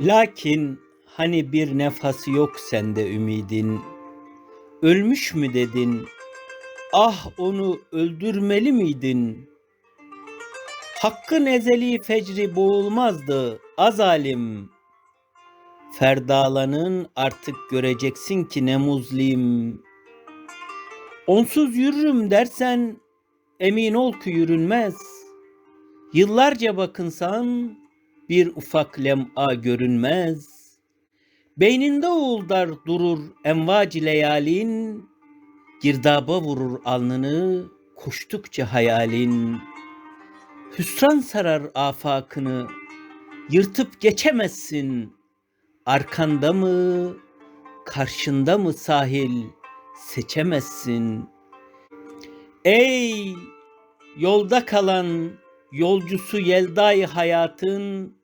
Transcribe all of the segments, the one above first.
Lakin hani bir nefası yok sende ümidin. Ölmüş mü dedin? Ah onu öldürmeli miydin? Hakkın ezeli fecri boğulmazdı azalim. Ferdalanın artık göreceksin ki ne muzlim. Onsuz yürürüm dersen emin ol ki yürünmez. Yıllarca bakınsan bir ufak lem'a görünmez. Beyninde uğuldar durur envac leyalin, girdaba vurur alnını koştukça hayalin. Hüsran sarar afakını, yırtıp geçemezsin. Arkanda mı, karşında mı sahil seçemezsin. Ey yolda kalan yolcusu yeldayı hayatın,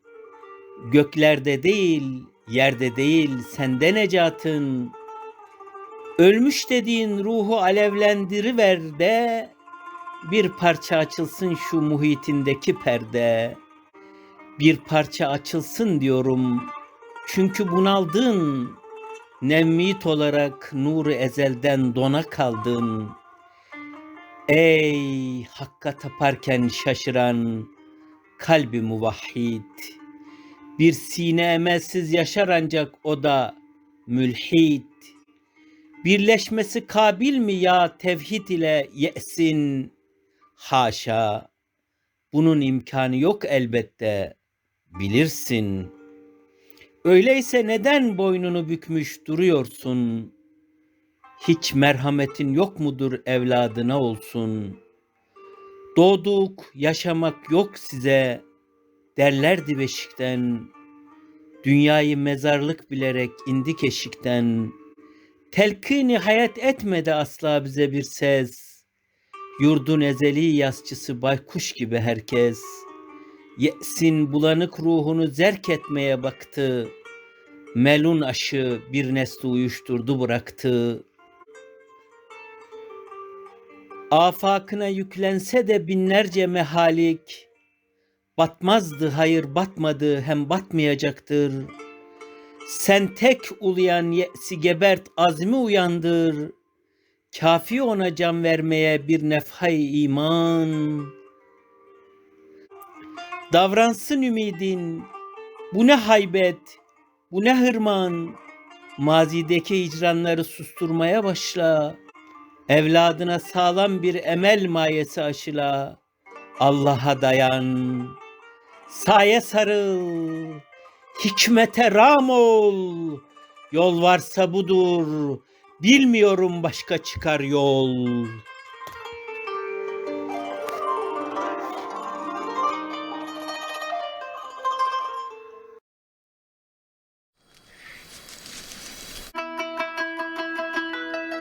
göklerde değil, yerde değil sende necatın. Ölmüş dediğin ruhu alevlendiriver de, bir parça açılsın şu muhitindeki perde. Bir parça açılsın diyorum. Çünkü bunaldın. Nevmit olarak nuru ezelden dona kaldın. Ey hakka taparken şaşıran kalbi muvahhid. Bir sine emelsiz yaşar ancak o da mülhid. Birleşmesi kabil mi ya tevhid ile yesin? Haşa. Bunun imkanı yok elbette. Bilirsin. Öyleyse neden boynunu bükmüş duruyorsun? Hiç merhametin yok mudur evladına olsun? Doğduk, yaşamak yok size derlerdi beşikten. Dünyayı mezarlık bilerek indik eşikten. Telkini hayat etmedi asla bize bir ses. Yurdun ezeli yasçısı baykuş gibi herkes. Yesin bulanık ruhunu zerk etmeye baktı. Melun aşı bir nesli uyuşturdu bıraktı. Afakına yüklense de binlerce mehalik, batmazdı hayır batmadı hem batmayacaktır. Sen tek uluyan ye'si gebert azmi uyandır. Kafi ona can vermeye bir nefhay iman. Davransın ümidin, bu ne haybet, bu ne hırman. Mazideki hicranları susturmaya başla. Evladına sağlam bir emel mayesi aşıla. Allah'a dayan. Saye sarıl. Hikmete ram ol. Yol varsa budur. Bilmiyorum başka çıkar yol.